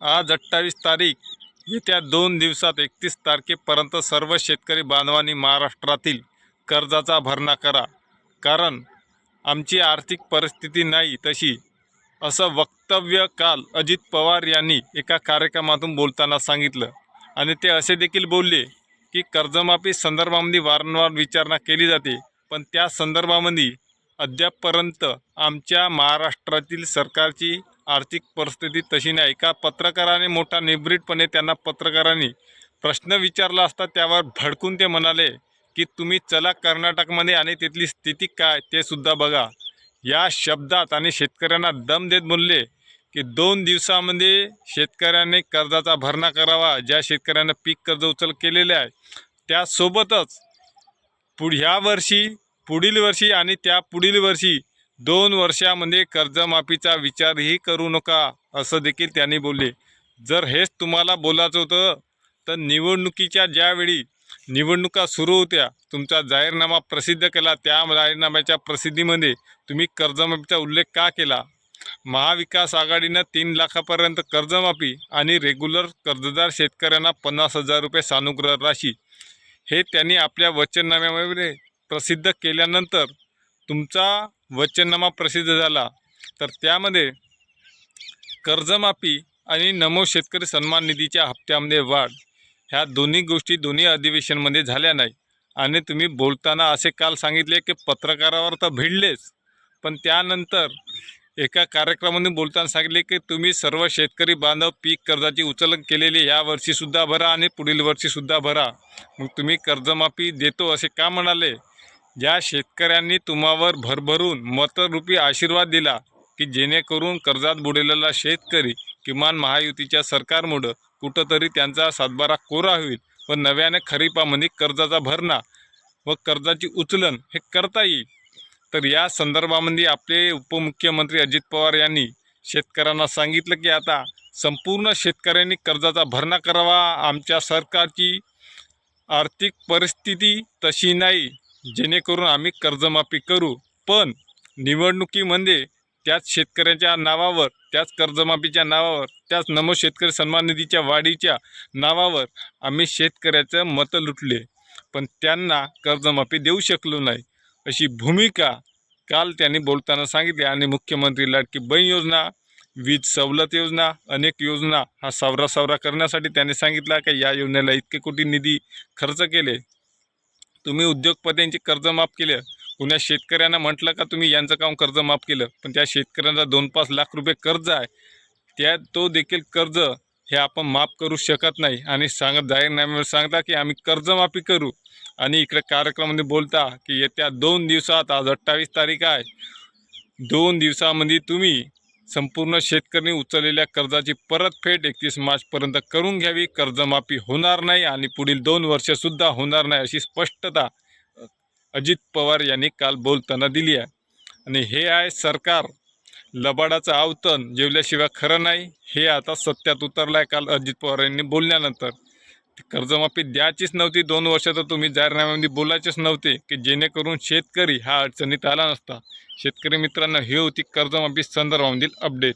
आज अठ्ठावीस तारीख येत्या दोन दिवसात एकतीस तारखेपर्यंत सर्व शेतकरी बांधवांनी महाराष्ट्रातील कर्जाचा भरणा करा. कारण आमची आर्थिक परिस्थिती नाही तशी. असं वक्तव्य काल अजित पवार यांनी एका कार्यक्रमातून बोलताना सांगितलं. आणि ते असे देखील बोलले की कर्जमाफी संदर्भामध्ये वारंवार विचारणा केली जाते. पण त्या संदर्भामध्ये अद्यापपर्यंत आमच्या महाराष्ट्रातील सरकारची आर्थिक परिस्थिती तशी नाही का? पत्रकाराने मोठा निबरीटपणे त्यांना पत्रकारांनी प्रश्न विचारला असता त्यावर भडकून ते म्हणाले की तुम्ही चला कर्नाटकमध्ये आणि तिथली स्थिती काय ते सुद्धा बघा. या शब्दात आणि शेतकऱ्यांना दम देत बोलले की दोन दिवसामध्ये शेतकऱ्यांनी कर्जाचा भरणा करावा. ज्या शेतकऱ्यांना पीक कर्ज उचल केलेले आहे त्यासोबतच पुढ ह्या वर्षी पुढील वर्षी आणि त्या पुढील वर्षी दोन वर्षामध्ये कर्जमाफीचा विचारही करू नका असं देखील त्यांनी बोलले. जर हेच तुम्हाला बोलायचं होतं तर निवडणुकीच्या ज्यावेळी निवडणुका सुरू होत्या तुमचा जाहीरनामा प्रसिद्ध केला त्या जाहीरनाम्याच्या प्रसिद्धीमध्ये तुम्ही कर्जमाफीचा उल्लेख का केला? महाविकास आघाडीनं तीन लाखापर्यंत कर्जमाफी आणि रेग्युलर कर्जदार शेतकऱ्यांना पन्नास हजार रुपये सानुग्रह राशी हे त्यांनी आपल्या वचननाम्यामध्ये प्रसिद्ध केल्यानंतर तुमचा वचननामा प्रसिद्ध झाला. तर त्यामध्ये कर्जमाफी आणि नमो शेतकरी सन्मान निधीच्या हप्त्यामध्ये वाढ ह्या दोन्ही गोष्टी दोन्ही अधिवेशनमध्ये झाल्या नाही. आणि तुम्ही बोलताना असे काल सांगितले की पत्रकारावर तर भिडलेच. पण त्यानंतर एका कार्यक्रमाने बोलताना सांगितले की तुम्ही सर्व शेतकरी बांधव पीक कर्जाची उचलन केलेली या वर्षीसुद्धा भरा आणि पुढील वर्षीसुद्धा भरा. मग तुम्ही कर्जमाफी देतो असे का म्हणाले? ज्या शेतकऱ्यांनी तुम्हावर भरभरून मतरूपी आशीर्वाद दिला की जेणेकरून कर्जात बुडलेला शेतकरी किमान महायुतीच्या सरकारमुळं कुठंतरी त्यांचा सातबारा कोरा होईल व नव्याने खरीपामध्ये कर्जाचा भरणा व कर्जाची उचलन हे करता येईल. तर या संदर्भामध्ये आपले उपमुख्यमंत्री अजित पवार यांनी शेतकऱ्यांना सांगितलं की आता संपूर्ण शेतकऱ्यांनी कर्जाचा भरणा करावा आमच्या सरकारची आर्थिक परिस्थिती तशी नाही. जेणेकरून आम्ही कर्जमाफी करू पण निवडणुकीमध्ये त्याच शेतकऱ्याच्या नावावर त्याच कर्जमाफीच्या नावावर त्याच नमो शेतकरी सन्मान निधीच्या वाढीच्या नावावर आम्ही शेतकऱ्याचं मतं लुटले. पण त्यांना कर्जमाफी देऊ शकलो नाही. अशी भूमिका काल त्यांनी बोलताना सांगितली आणि मुख्यमंत्री लाडकी बहीण योजना वीज सवलत योजना अनेक योजना हा सावरा सावरा करण्यासाठी त्यांनी सांगितला की या योजनेला इतके कोटी निधी खर्च केले. तुम्ही उद्योगपत्यांची कर्ज माफ केलं. पुन्हा शेतकऱ्यांना म्हटलं का तुम्ही यांचं काम कर्ज माफ केलं? पण त्या शेतकऱ्यांना दोन पाच लाख रुपये कर्ज आहे. त्या तो देखील कर्ज हे आपण माफ करू शकत नाही. आणि सांगत जाहीरनाम्यावर सांगता की आम्ही कर्जमाफी करू. आणि इकडे कार्यक्रमामध्ये बोलता की येत्या दोन दिवसात आज अठ्ठावीस तारीख आहे. दोन दिवसामध्ये तुम्ही संपूर्ण शेतकरी उचललेल्या कर्जाची परतफेड एकतीस मार्चपर्यंत करून घ्यावी. कर्जमाफी होणार नाही आणि पुढील दोन वर्षसुद्धा होणार नाही अशी स्पष्टता अजित पवार यांनी काल बोलताना दिली आहे. आणि हे आहे सरकार. लबाडाचं आवतन जेवल्याशिवाय खरं नाही. हे आता सत्यात उतरलं आहे काल अजित पवार यांनी बोलल्यानंतर. कर्जमाफी द्यायचीच नव्हती. दोन वर्ष तर तुम्ही जाहीरनाम्यामध्ये बोलायचेच नव्हते की जेणेकरून शेतकरी हा अडचणीत आला नसता. शेतकरी मित्रांनो ही होती कर्जमाफी संदर्भामधील अपडेट